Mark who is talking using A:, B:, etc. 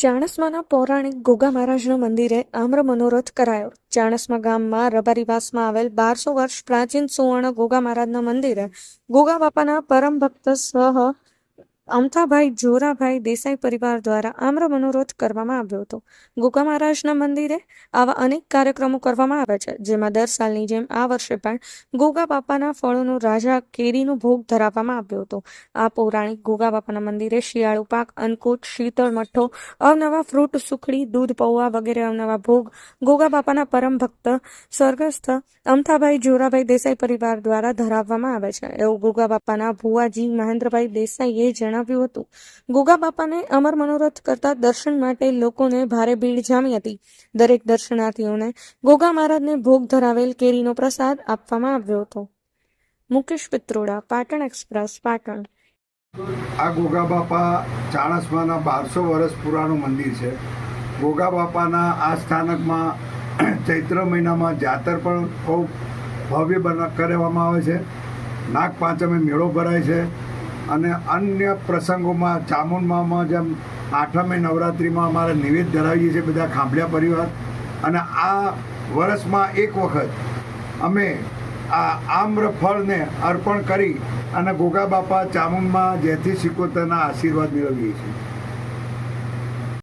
A: ચાણસ્માના પૌરાણિક ગોગા મહારાજના મંદિરે આમ્ર મનોરથ કરાયો. ચાણસમા ગામમાં રબારીવાસમાં આવેલ બારસો વર્ષ પ્રાચીન સુવર્ણ ગોગા મહારાજના મંદિરે ગોગા બાપાના પરમ ભક્ત સહ અમથાભાઈ જોરાભાઈ દેસાઈ પરિવાર દ્વારા આમ્ર મનોરથ કરવામાં આવ્યો હતો. ગોગા મહારાજના મંદિરે આવા અનેક કાર્યક્રમો કરવામાં આવે છે, જેમાં દર સાલની જેમ આ વર્ષે પણ ગોગા બાપાના ફળોનો રાજા કેરીનો ભોગ ધરાવવામાં આવ્યો હતો. આ પૌરાણિક ગોગા બાપાના મંદિરે શિયાળુ પાક, અન્નકૂટ, શીતળ મઠ્ઠો અવનવા ફ્રૂટ, સુખડી, દૂધ, પૌવા વગેરે અવનવા ભોગ ગોગા બાપાના પરમ ભક્ત, સ્વર્ગસ્થ અમથાભાઈ જોરાભાઈ દેસાઈ પરિવાર દ્વારા ધરાવવામાં આવે છે. એવું ગોગા બાપાના ભુવાજી મહેન્દ્રભાઈ દેસાઈએ જણાવ્યું હતું. ગોગા બાપાને અમર મનોરથ કરતા દર્શન માટે લોકોને ભારે ભીડ જામી હતી. દરેક દર્શનાર્થીઓને ગોગા મહારાજને ભોગ ધરાવેલ કેરીનો પ્રસાદ આપવામાં આવ્યો હતો. મુકેશ પિત્રોડા, પાટણ એક્સપ્રેસ, પાટણ.
B: આ ગોગા બાપા ચાણસમાના બારસો વર્ષ પુરાણું મંદિર છે. ગોગા બાપાના આ સ્થાનકમાં ચૈત્ર મહિનામાં જાતર પણ બહુ ભવ્ય બના કરવામાં આવે છે. નાગ પાંચમે મેળો ભરાય છે. અને અન્ય પ્રસંગોમાં, ચામુંડમામાં જેમ આઠમે નવરાત્રિમાં અમારે નિવેદ ધરાવીએ છીએ બધા ખાંભળિયા પરિવાર, અને આ વર્ષમાં એક વખત અમે આ આમ્ર ફળને અર્પણ કરી અને ગોગા બાપા ચામુંડમાં જેથી સિકોતરના આશીર્વાદ મેળવીએ છીએ.